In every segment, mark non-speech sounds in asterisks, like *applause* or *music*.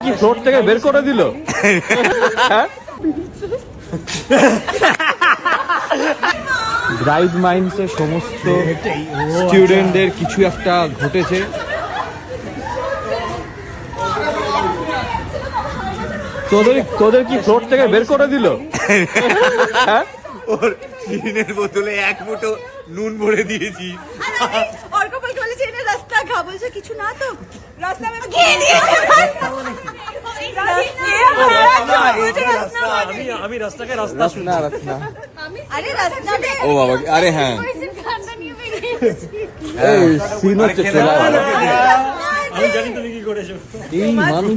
কি ফ্লোর থেকে বের করে দিল? হ্যাঁ? ব্রাইট মাইন্ডসের সমস্ত স্টুডেন্টদের কিছু একটা ঘটেছে। তোদের তোদের কি ফ্লোর থেকে বের করে দিল? হ্যাঁ? ওর চিনের বোতলে এক মুঠো নুন ভরে দিয়েছি আর আমি অর্কপলকে বলেছি এনে রাস্তা খা বলছে কিছু না তো। রাস্তা আমি খেয়ে নিয়েছি আমি আমি রাস্তাকে রাস্তা শুনি না না আরে রাস্তাতে ও বাবা আরে হ্যাঁ। গানটা নিয়ে বেরিয়েছি এই সিন হচ্ছে চলে। আমি জানি তুমি কি করেছ। এই মানুষ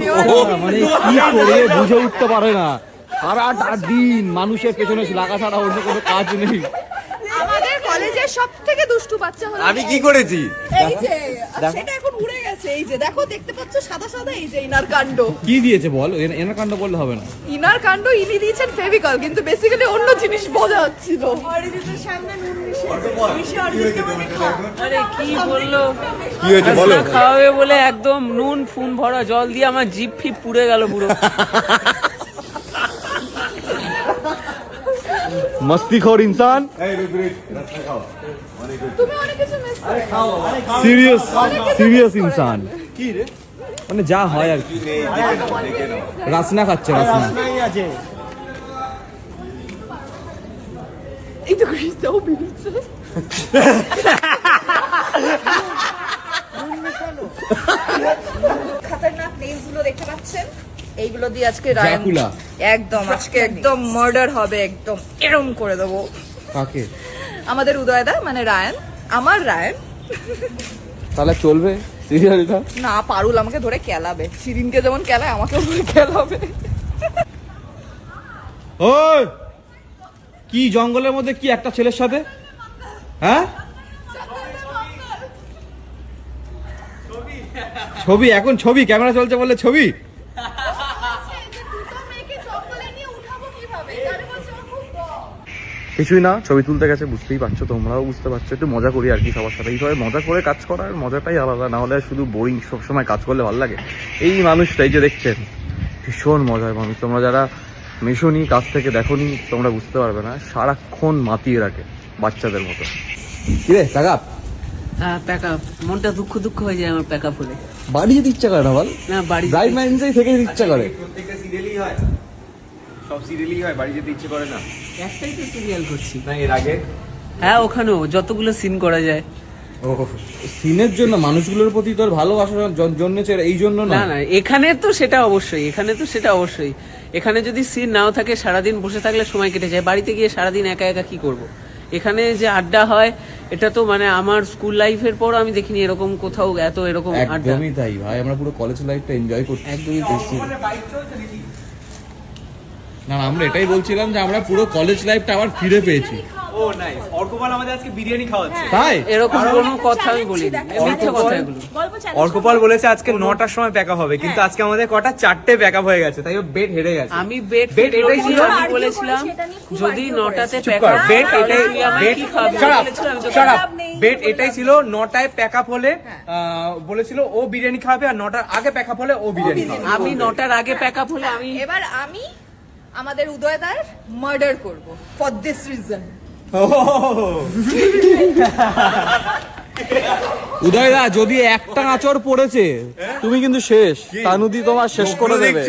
মানে কি করে বুঝে উঠতে পারে না। সারাটা দিন মানুষের পেছনে লাগা ছাড়া অন্য কোনো কাজ নেই। আমাদের কলেজের সব থেকে দুষ্টু বাচ্চা হলো আমি কি করেছি? এই যে সেটা এখন উড়ে গেছে এই যে দেখো দেখতে পাচ্ছ সাদা সাদা এই যে ইনার কাণ্ড। কি দিয়েছে বল? এনার কাণ্ড বললে হবে না। ইনার কাণ্ড ইনি দিয়েছেন ফেভিকল কিন্তু বেসিক্যালি অন্য জিনিস বোঝা হচ্ছিল। অরিজিতের সামনে নুন আরে কি বলল? কি হয়েছে বলো। খাওয়াবে বলে একদম নুন ফুন ভরা জল দিয়ে আমার জিপ ফিপ পুড়ে গেল পুরো। *laughs* কিছু মিস সিরিয়াস সিরিয়াস ইনসান। কি রে? মানে যা হয় আর কি। রাসনা খাচ্ছে রাসনা। খতরনাক দেখতে পাচ্ছেন? এইগুলো দিয়ে আজকে রায়ন Dracula। একদম আজকে একদম মার্ডার হবে একদম এরম করে দেবো। কাকে? আমাদের উদয়দা মানে রায়ন। আমার রায়ন তাহলে চলবে? সিরিয়ালটা না পারুল আমাকে ধরে কেলাবে। শিরিনকে যেমন কেলায় আমাকে ধরে কেলাবে। ওই! কি জঙ্গলের মধ্যে কি একটা ছেলের সাথে? হ্যাঁ? ছবি এখন ছবি। ক্যামেরা চলছে বলে ছবি। কিছুই না ছবি তুলতে গেছে বুঝতেই পারছ তোমরাও বুঝতে পারছ একটু মজা করি আর কি সবার সাথে। এইভাবে মজা করে কাজ করার মজাটাই আলাদা না হলে শুধু বোরিং সবসময় কাজ করলে ভালো লাগে। এই মানুষটা এই যে দেখছেন ভীষণ মজার মানুষ। তোমরা যারা মেশোনি কাছ থেকে দেখোনি তোমরা বুঝতে পারবে না সারাক্ষণ মাতিয়ে রাখে বাচ্চাদের মতো। কিরে টাকা হ্যাঁ প্যাক আপ মনটা দুঃখ দুঃখ হয়ে যায় আমার প্যাক আপ হলে। বাড়ি যেতে ইচ্ছা করে না বল? না বাড়ি মাইন্ডসেই থেকে ইচ্ছা করে। প্রত্যেকটা সিরিয়ালই হয়। সব সিরিয়ালই হয় বাড়ি যেতে ইচ্ছে করে না? একটাই তো সিরিয়াল করছি। না এর আগে? হ্যাঁ ওখানেও যতগুলো সিন করা যায়। ও সিনের জন্য মানুষগুলোর প্রতি তোর ভালোবাসা জন- জন্মেছে এই জন্য না? না এখানে তো সেটা অবশ্যই এখানে তো সেটা অবশ্যই। এখানে যদি সিন নাও থাকে সারাদিন বসে থাকলে সময় কেটে যায়। বাড়িতে গিয়ে সারাদিন একা একা কি করব। এখানে যে আড্ডা হয় এটা তো মানে আমার স্কুল লাইফের পর আমি দেখিনি এরকম কোথাও এত এরকম আড্ডা। একদমই তাই ভাই আমরা পুরো কলেজ লাইফটা এনজয় করছি। একদমই করছি না না, আমরা এটাই বলছিলাম যে আমরা পুরো কলেজ লাইফটা আবার ফিরে পেয়েছি। ও নাইস অর্কপাল আমাদের আজকে বিরিয়ানি খাওয়াচ্ছে। তাই? এরকম কোনো কথা আমি বলিনি। মিথ্যে কথা এগুলো অর্কপাল বলেছে আজকে নটার সময় প্যাক হবে কিন্তু আজকে আমাদের কটা চারটে প্যাক হয়ে গেছে তাই বেড হেরে গেছে। আমি বেড Bet এটাই ছিল? আমি বলেছিলাম যদি নটাতে বেড এটাই বেড খাবি। বেড এটাই ছিল নটায় প্যাক আপ হলে বলেছিল ও বিরিয়ানি খাবে আর নটার আগে প্যাক আপ হলে ও বিরিয়ানি খাবে। আমি নটার আগে প্যাক আপ হলে আমি এবার আমি আমাদের উদয়দার মার্ডার করব ফর দিস রিজন উদয়দা যদি একটা আচর পড়েছে তুমি কিন্তু শেষ। তানুদি তোমার শেষ করে দেবে।